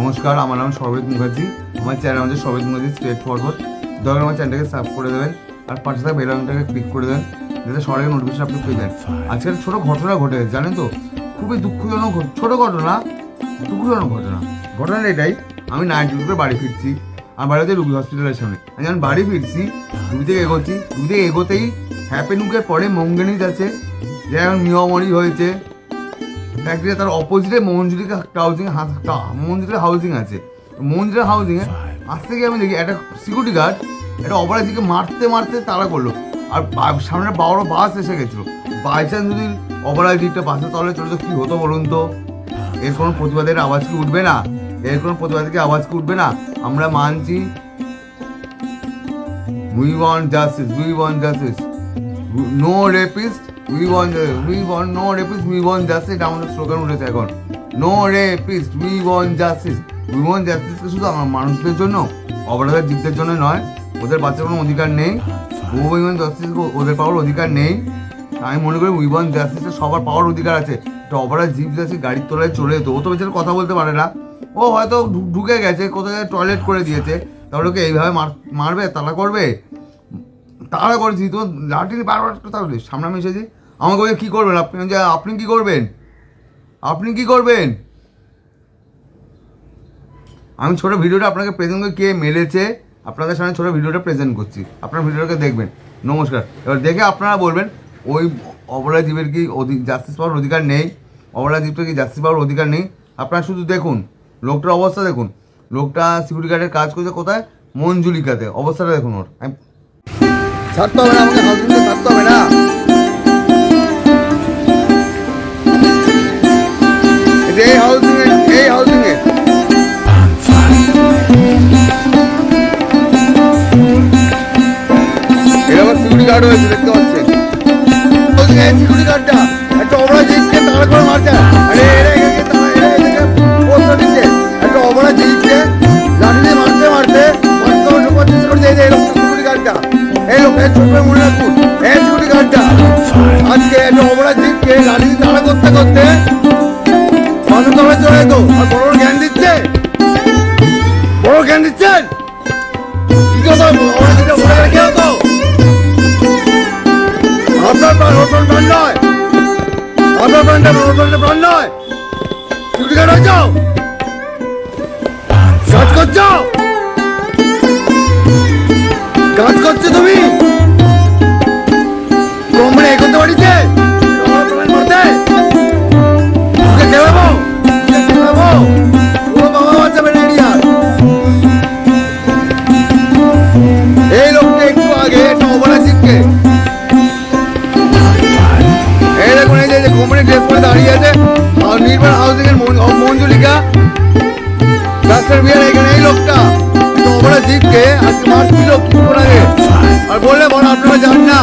নমস্কার আমার নাম সর্বেত মুখার্জি। আমার চ্যানেল আমাদের সর্বেত মুখার্জি স্ট্রেট ফরওয়ার্ড দয়া করে আমার চ্যানেলটাকে সাবস্ক্রাইব করে দেবেন আর পাশে থাকা বেলানটাকে ক্লিক করে দেবেন যাতে আগে নোটিফিকেশন আপনি পেয়ে যান। আজকের ছোটো ঘটনা ঘটে গেছে জানেন তো? খুবই দুঃখজনক ছোট ঘটনা দুঃখজনক ঘটনা। ঘটনা এটাই আমি নাইট ডিউটি করে বাড়ি ফিরছি আমার বাড়ি হচ্ছে রুবি হসপিটালের সামনে। আমি যখন বাড়ি ফিরছি রুবি থেকে এগোচ্ছি রুবি থেকে এগোতেই হ্যাপেনুকের পরে মঙ্গেনিজ আছে যেমন মিয়ামরি হয়েছে ফ্যাক্টরি তার অপোজিটে মোহনজুলিকা হাউজিং মোহনজুলিকা হাউজিং আছে। হাউজিং এ আজ থেকে আমি দেখি একটা সিকিউরিটি গার্ড একটা অপরাধীকে মারতে মারতে তাড়া করল। আর সামনে বড় বাস এসে গেছিল। বাই চান্স যদি অপরাধীটা বাসে তলে চলে তো কি হতো বলুন তো? এর কোনো প্রতিবাদের আওয়াজ কি উঠবে না? এর কোনো প্রতিবাদের আওয়াজ কি উঠবে না? আমরা মানছি we want justice we want justice no rapist we want we want no rapist we want justice এটা আমাদের স্লোগান উঠেছে এখন। No rapist we want justice we want justice শুধু আমার মানুষদের জন্য, অপরাধের জীবদের জন্য নয়, ওদের বাচ্চার কোনো অধিকার নেই। উই ওয়ান্ট জাস্টিস ওদের পাওয়ার অধিকার নেই। আমি মনে করি উই ওয়ান্ট জাস্টিসে সবার পাওয়ার অধিকার আছে। একটা অপরাধ জীব যাচ্ছে গাড়ির তলায় চলে যেত, ও তো বেচারা কথা বলতে পারে না। ও হয়তো ঢুকে গেছে, কোথায় টয়লেট করে দিয়েছে। তাহলে ওকে এইভাবে মার, মারবে, তালা করবে? তাড়া করেছি তো লাঠি বারবার তাহলে সামনে আমি এসেছি আমাকে বলে, কী করবেন আপনি? যে আপনি কি করবেন? আপনি কি করবেন? আমি ছোটো ভিডিওটা আপনাকে প্রেজেন্ট করে কে মেরেছে, আপনাদের সামনে ছোটো ভিডিওটা প্রেজেন্ট করছি। আপনার ভিডিওটাকে দেখবেন। নমস্কার। এবার দেখে আপনারা বলবেন, ওই অপরাধ জীবের কি জাস্টিস পাওয়ার অধিকার নেই? অপরাধ জীবটার কি জাস্টিস পাওয়ার অধিকার নেই? আপনারা শুধু দেখুন, লোকটার অবস্থা দেখুন। লোকটা সিকিউরিটি গার্ডের কাজ করছে কোথায়? মঞ্জুলিকাতে। অবস্থাটা দেখুন ওর। আমি ছাড়তে হবে না, আমাকে হাউজিংটা ছাড়তে হবে না। এই যে এই হাউজিং এ এটা আমার সিকিউরিটি গার্ড হয়েছে, দেখতে পাচ্ছেন। সিকিউরিটি গার্ডটা একটা অপরাধ জিতকে তাড়া করে মারছে। আরে, এরা এখানে আজকে একটা অপরাধ জিতকে লাঠি দিয়ে তাড়া করতে করতে। তলায় চলে আর বড় জ্ঞান দিচ্ছে? বড় জ্ঞান দিচ্ছেন? নয়। কাজ করছ? কাজ করছ তুমি? মঞ্জুলিকা রাস্তার বিয়ের এখানে এই লোকটা। ওরা জীবকে আজকে মারছিল কিছু আগে। আর বললে বলো আপনারা যান না।